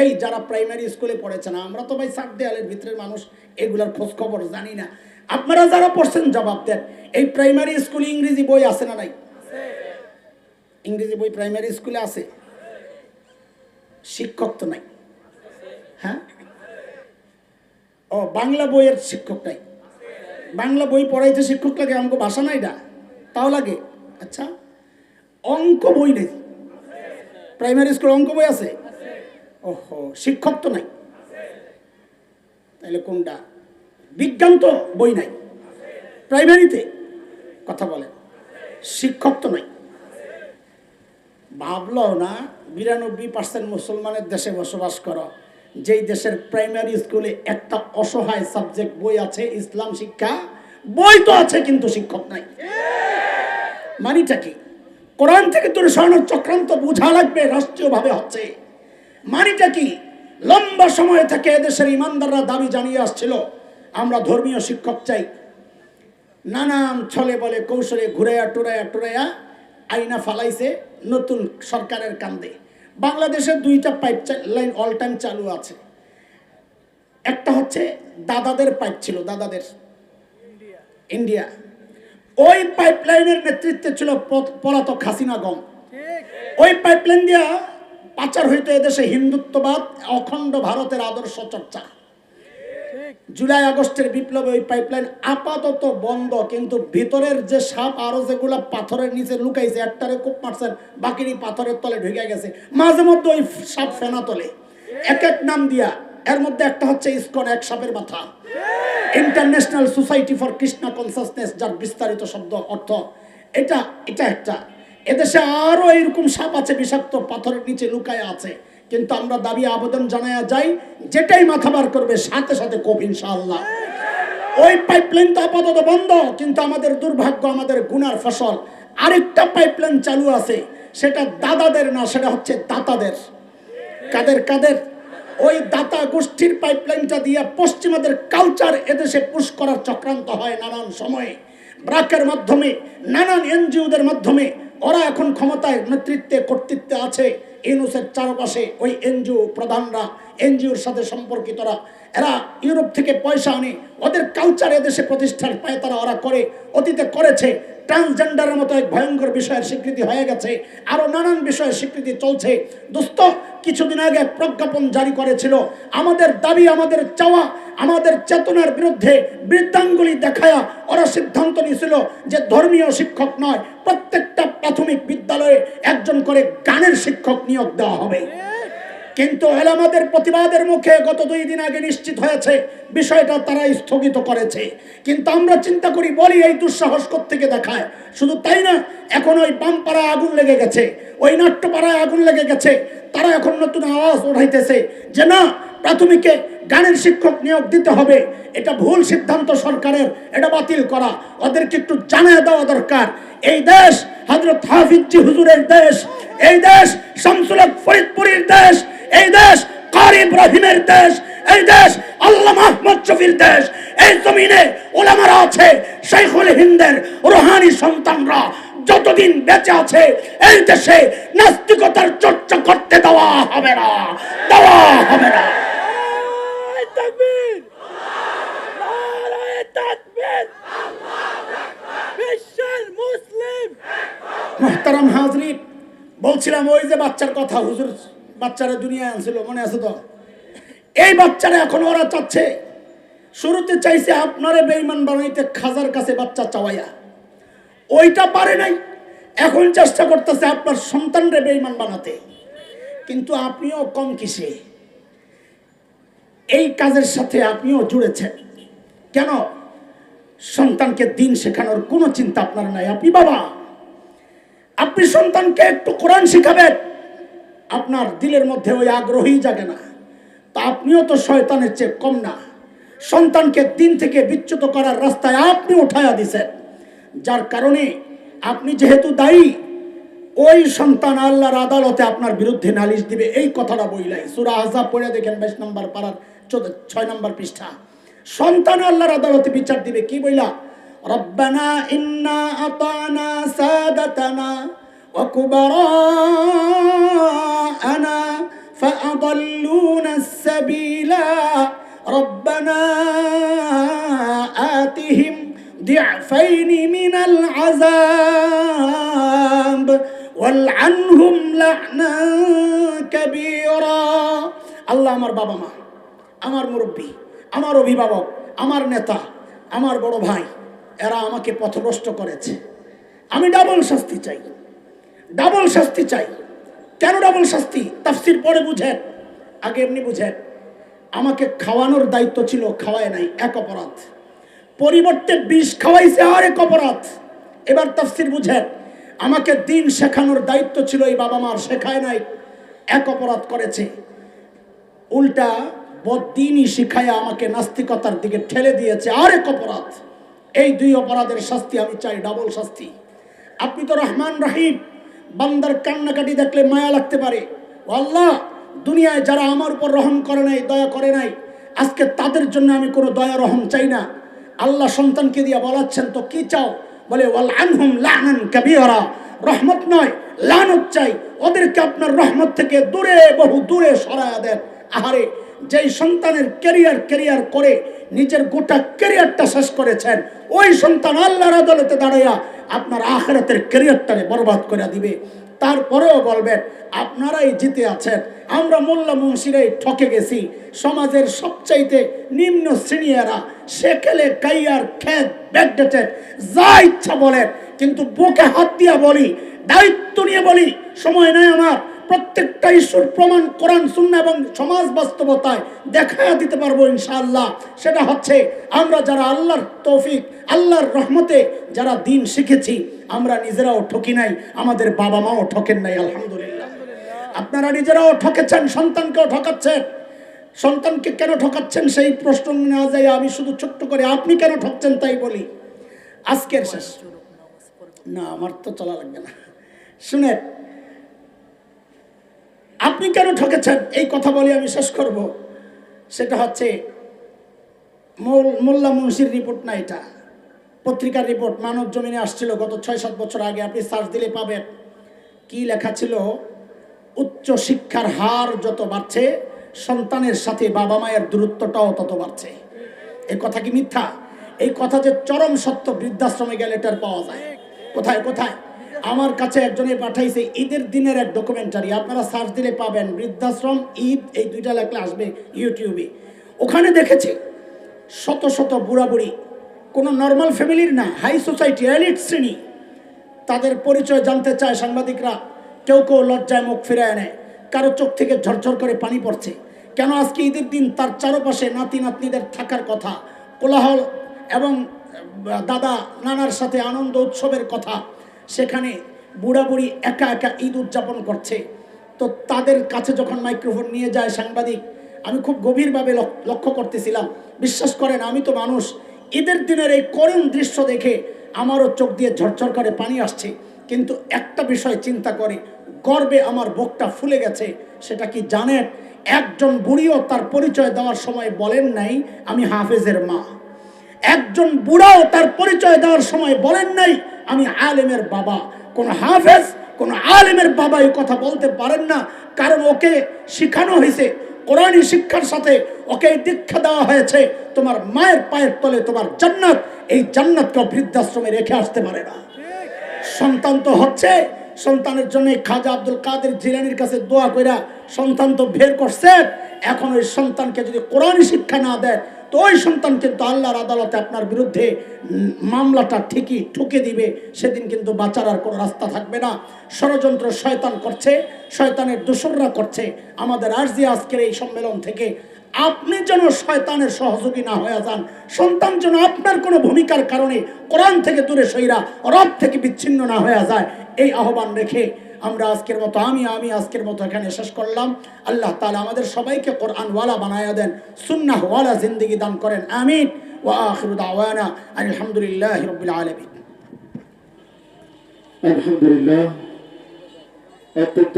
এই যারা প্রাইমারি স্কুলে পড়েছে না, আমরা তো ভাই সাত দেয়ালের ভিতরের মানুষ, এগুলার খোঁজ খবর জানি না। আপনারা যারা পড়ছেন জবাব দেন, এই প্রাইমারি স্কুলে ইংরেজি বই আছে না নাই? ইংরেজি বই প্রাইমারি স্কুলে আছে? শিক্ষক তো নাই। হ্যাঁ? ও, বাংলা বইয়ের শিক্ষক নাই। বাংলা বই পড়াইতে শিক্ষক লাগে, আমাকে ভাষা নাই না? তাও লাগে। আচ্ছা অঙ্ক বই নেই। প্রাইমারি স্কুলে অঙ্ক বই আছে? ওহো, শিক্ষক তো নাই। তাহলে কোনটা? বিজ্ঞান তো বই নাই। প্রাইমারিতে কথা বলেন। শিক্ষক তো নাই। ভাবলো না, বিরানব্বই পার্সেন্ট মুসলমানের দেশে বসবাস করো। যেই দেশের প্রাইমারি স্কুলে একটা অসহায় সাবজেক্ট বই আছে, ইসলাম শিক্ষা, বই তো আছে কিন্তু শিক্ষক নাই। মানিটা কি? কোরআন থেকে তোর সরানোর চক্রান্ত বোঝা লাগবে, রাষ্ট্রীয়ভাবে হচ্ছে। মানিটা কি? লম্বা সময় থেকে এদেশের ইমানদাররা দাবি জানিয়ে আসছিল আমরা ধর্মীয় শিক্ষক চাই। নানান ছলে বলে কৌশলে ঘুরাইয়া টুরাইয়া টুরাইয়া আইনা ফালাইছে নতুন সরকারের কান্দে। বাংলাদেশের দুইটা পাইপ লাইন অল টাইম চালু আছে। একটা হচ্ছে দাদাদের পাইপ ছিল দাদাদের। ইন্ডিয়া। ওই পাইপলাইনের নেতৃত্বে ছিল পলাতক হাসিনা গম ওই পাইপলাইন দিয়া পাচার হইতো এদেশে হিন্দুত্ববাদ, অখণ্ড ভারতের আদর্শ চর্চা। জুলাই আগস্টের বিপ্লবে ওই পাইপলাইন আপাতত বন্ধ, কিন্তু ভিতরের যে সাপ আরও যেগুলা পাথরের নিচে লুকাইছে, একটারে কূপ মারছেন বাকিরি পাথরের তলে ঢুকে গেছে। মাঝে মধ্যে ওই সাপ ফেনা তলে। এক এক নাম দিয়া, এর মধ্যে একটা হচ্ছে ইসকন, এক সাপের মাথা। International society for Krishna consciousness যার বিস্তারিত শব্দ অর্থ, এটা এটা একটা। এদেশে আরও এরকম সাপ আছে, বিষাক্ত পাথরের নিচে লুকায় আছে। কিন্তু আমরা দাবি, আবেদন জানায়া যাই, যেটাই মাথা বার করবে, সাথে সাথে কোপ, ইনশাআল্লাহ। ওই পাইপলাইন তো আপাতত বন্ধ, কিন্তু আমাদের দুর্ভাগ্য, আমাদের গুনার ফসল। আরেকটা পাইপলাইন চালু আছে, সেটা দাদাদের না, সেটা হচ্ছে দাতাদের। কাদের কাদের? ওই দাতা গোষ্ঠীর পাইপলাইনটা দিয়ে পশ্চিমাদের কালচার এদেশে পুশ করার চক্রান্ত হয় নানান সময়ে। ব্রাকের মাধ্যমে, নানান এনজিওদের মাধ্যমে ওরা এখন ক্ষমতায় নেতৃত্বে, কর্তৃত্বে আছে। ইউনুসের চারপাশে ওই এনজিও প্রধানরা, এনজিওর সাথে সম্পর্কিতরা। এরা ইউরোপ থেকে পয়সা আনে, ওদের কালচার এদেশে প্রতিষ্ঠার পায় তারা ওরা করে, অতীতে করেছে। ট্রান্সজেন্ডারের মতো এক ভয়ঙ্কর বিষয়ের স্বীকৃতি হয়ে গেছে, আরও নানান বিষয়ের স্বীকৃতি চলছে। দোস্ত, কিছুদিন আগে প্রজ্ঞাপন জারি করেছিল। আমাদের দাবি, আমাদের চাওয়া, আমাদের চেতনার বিরুদ্ধে বৃদ্ধাঙ্গুলি দেখায়া ওরা সিদ্ধান্ত নিয়েছিল যে ধর্মীয় শিক্ষক নয়, প্রত্যেকটা প্রাথমিক বিদ্যালয়ে একজন করে গানের শিক্ষক নিয়োগ দেওয়া হবে। কিন্তু হেলামাদের প্রতিবাদের মুখে গত দুই দিন আগে নিশ্চিত হয়েছে, বিষয়টা তারা স্থগিত করেছে। কিন্তু আমরা চিন্তা করি, বলি এই দুঃসাহস থেকে দেখায়? শুধু তাই না, এখন ওই বামপাড়ায় আগুন লেগে গেছে, ওই নাট্যপাড়ায় আগুন লেগে গেছে, তারা এখন নতুন আওয়াজ উঠাইতেছে যে না, প্রাথমিকে গানের শিক্ষক নিয়োগ দিতে হবে। এটা ভুল সিদ্ধান্ত সরকারের, এটা বাতিল করা। ওদেরকে একটু জানিয়ে দেওয়া দরকার। এই দেশ হজরত হাফিজি হুজুরের দেশ, এই দেশ শামসুল ফরিদপুরের দেশ, এই দেশ কারি ইব্রাহিমের দেশ, এই দেশ আল্লাহ মাহমুদ শফির দেশ, এই জমিনে ওলামারা আছে শেখুল হিন্দের রোহানি সন্তানরা যতদিন বেঁচে আছে, এই দেশে নাস্তিকতার চর্চা করতে দেওয়া হবে না, দেওয়া হবে না। মোহতারাম হাজরিন বলছিলাম, ওই যে বাচ্চার কথা হুজুর, বাচ্চারা দুনিয়ায় আনছিল, মনে আছে তো? এই বাচ্চারা এখন ওরা চাচ্ছে, শুরুতে চাইছে আপনারে বেইমান বানাইতে, খাজার কাছে বাচ্চা চাওয়াইয়া। ওইটা পারে নাই, এখন চেষ্টা করতেছে আপনার সন্তানরে বেইমান বানাতে। কিন্তু আপনিও কম কিসে। এই কাজের সাথে আপনিও জুড়েছেন। কেন? সন্তানকে দিন শেখানোর কোনো চিন্তা আপনার নাই। আপনি বাবা আপনি সন্তানকে একটু কোরআন শিখাবেন, আপনার দিলের মধ্যে ওই আগ্রহী জাগে না। তা আপনিও তো শয়তানের চেয়ে কম না। সন্তানকে দিন থেকে বিচ্যুত করার রাস্তায় আপনি উঠায়া দিছেন। যার কারণে আপনি যেহেতু দায়ী, ওই সন্তান আল্লাহর আদালতে আপনার বিরুদ্ধে নালিশ দিবে। এই কথাটা বইলাই। সুরা আজাব পড়ে দেখেন বাইশ নম্বর পাড়ার ছয় নম্বর পৃষ্ঠা। সন্তান আল্লাহর আদালতে বিচার দিবে। কি বইলা? রব্বানা ইন্না আতানা সাদাতানা ওয়া কুবারাআনা فأضلون السبيل ربنا آتهم ضعفين من العذاب والعنهم لعنا كبيرا আল্লাহ আমার বাবা মা আমার মুরব্বী আমার অভিভাবক আমার নেতা আমার বড় ভাই এরা আমাকে পথভ্রষ্ট করেছে। আমি ডাবল শাস্তি চাই। ডাবল শাস্তি চাই। কেন ডাবল শাস্তি? তাফসির পরে বুঝেন। আগে এমনি বুঝেন। আমাকে খাওয়ানোর দায়িত্ব ছিল, খাওয়ায় নাই, এক অপরাধ। পরিবর্তে বিষ খাওয়াইছে আর এক অপরাধ। এবার তাফসির বুঝেন। আমাকে দিন শেখানোর দায়িত্ব ছিল, এই বাবা মার শেখায় নাই, এক অপরাধ করেছে। উল্টা বদিনই শিখায় আমাকে নাস্তিকতার দিকে ঠেলে দিয়েছে, আর এক অপরাধ। এই দুই অপরাধের শাস্তি আমি চাই ডাবল শাস্তি। আপনি তো রহমান রাহিম, বান্দার কান্নাকাটি দেখলে মায়া লাগতে পারে। আল্লাহ, দুনিয়ায় যারা আমার উপর রহম করে নাই, দয়া করে নাই, আজকে তাদের জন্য আমি কোনো দয়া রহম চাই না। আল্লাহ সন্তানকে দিয়ে বলাচ্ছেন, তো কি চাও? বলে রহমত নয়, লানত চাই। ওদেরকে আপনার রহমত থেকে দূরে, বহু দূরে সরায়া দেন। আহারে যেই সন্তানের ক্যারিয়ার ক্যারিয়ার করে নিজের গোটা ক্যারিয়ারটা শেষ করেছেন, ওই সন্তান আল্লাহর আদালতে দাঁড়াইয়া আপনার আখেরাতের ক্যারিয়ারটারে বরবাদ করে দিবে। তারপরেও বলবেন, আপনারাই জিতে আছেন, আমরা মোল্লা মুন্সিরাই ঠকে গেছি। সমাজের সবচাইতে নিম্ন শ্রেণীরা সেকেলে কাইয়ার খেত ব্যাকডেটেড যা ইচ্ছা বলেন, কিন্তু বুকে হাত দিয়া বলি, দায়িত্ব নিয়ে বলি, সময় নাই আমার। প্রত্যেকটা ইস্যুর প্রমাণ, কোরআন সুন্না এবং সমাজ বাস্তবতায় দেখা দিতে পারব ইনশাআল্লাহ। সেটা হচ্ছে আমরা যারা আল্লাহর তৌফিক, আল্লাহর রহমতে যারা দিন শিখেছি, আমরা নিজেরাও ঠকি নাই, আমাদের বাবা মাও ঠকেন নাই, আলহামদুলিল্লাহ। আপনারা নিজেরাও ঠকেছেন, সন্তানকেও ঠকাচ্ছেন। সন্তানকে কেন ঠকাচ্ছেন সেই প্রশ্ন না যাই আমি শুধু ছোট্ট করে আপনি কেন ঠকছেন তাই বলি। আজকের শেষ। না, আমার তো চলা লাগবে না। শুনে আপনি কেন ঠকেছেন? এই কথা বলে আমি, শেষ করব। সেটা হচ্ছে, মোল- মোল্লা মুন্সির রিপোর্ট না এটা? পত্রিকার রিপোর্ট মানব জমিনে আসছিল গত ছয়, সাত বছর আগে। আপনি সার্চ দিলে পাবেন। কি লেখা ছিল? উচ্চ শিক্ষার হার যত বাড়ছে, সন্তানের সাথে বাবা মায়ের দূরত্বটাও তত বাড়ছে। এই কথা কি মিথ্যা? এই কথা যে চরম সত্য, বৃদ্ধাশ্রমে গেলে এটার পাওয়া যায়। কোথায় কোথায়? আমার কাছে একজনে পাঠাইছে, ঈদের দিনের এক ডকুমেন্টারি আপনারা সার্চ দিলে পাবেন, বৃদ্ধাশ্রম, ঈদ, এই দুইটা লেখলে আসবে ইউটিউবে ওখানে দেখেছি, শত শত বুড়া বুড়ি কোনো নর্মাল ফ্যামিলির না হাই সোসাইটি এলিট শ্রেণি। তাদের পরিচয় জানতে চায় সাংবাদিকরা, কেউ কেউ লজ্জায় মুখ ফিরে নেয়, কারও চোখ থেকে ঝরঝর করে পানি পড়ছে। কেন আজকে ঈদের দিন তার চারপাশে নাতি নাতনিদের থাকার কথা, কোলাহল এবং দাদা, নানার সাথে আনন্দ উৎসবের কথা? সেখানে বুড়া বুড়ি একা একা ঈদ উদযাপন করছে। তো তাদের কাছে যখন মাইক্রোফোন নিয়ে যায় সাংবাদিক, আমি খুব গভীরভাবে লক- লক্ষ্য করতেছিলাম। বিশ্বাস করেন, আমি তো মানুষ। ঈদের দিনের এই করুণ দৃশ্য দেখে আমারও চোখ দিয়ে ঝরঝর করে পানি আসছে। কিন্তু একটা বিষয় চিন্তা করে, গর্বে আমার বুকটা ফুলে গেছে, সেটা কি জানেন? একজন বুড়িও তার পরিচয় দেওয়ার সময় বলেন নাই, আমি হাফেজের মা। একজন বুড়াও তার পরিচয় দেওয়ার সময় বলেন নাই আমি আলেমের বাবা। কোন হাফেজ, কোন আলেমের বাবা এই কথা বলতে পারেন না। কারণ ওকে শিখানো হয়েছে। কোরআনী শিক্ষার সাথে ওকে দীক্ষা দেওয়া হয়েছে। তোমার মায়ের পায়ের তলে তোমার জান্নাত। এই জান্নাতকে বৃদ্ধাশ্রমে রেখে আসতে পারে না। সন্তান তো হচ্ছে। সন্তানের জন্য খাজা আব্দুল কাদের জিলানির কাছে দোয়া কইরা সন্তান তো বের করছে। এখন ওই সন্তানকে যদি কোরআন শিক্ষা না দেয় তো ওই সন্তান কিন্তু আল্লাহর আদালতে আপনার বিরুদ্ধে মামলাটা ঠিকই ঠুকে দিবে, সেদিন কিন্তু বাঁচার আর কোনো রাস্তা থাকবে না। ষড়যন্ত্র শয়তান করছে, শয়তানের দোসররা করছে। আমাদের আর্জি আজকের এই সম্মেলন থেকে আপনি যেন শয়তানের সহযোগী না হয়ে যান, সন্তান যেন আপনার কোনো ভূমিকার কারণে কোরআন থেকে দূরে সইরা রব থেকে বিচ্ছিন্ন না হয়ে যায়, এই আহ্বান রেখে আমরা আজকের মতো, আমি আমি আজকের মতো এখানে শেষ করলাম। আল্লাহ তালা আমাদের সবাইকে কোরআনওয়ালা বানায়া দেন, সুন্নাহওয়ালা জিন্দগি দান করেন, আমিন। ওয়া আখিরু দাওয়ানা আলহামদুলিল্লাহি রাব্বিল আলামিন। আলহামদুলিল্লাহ। অত্যন্ত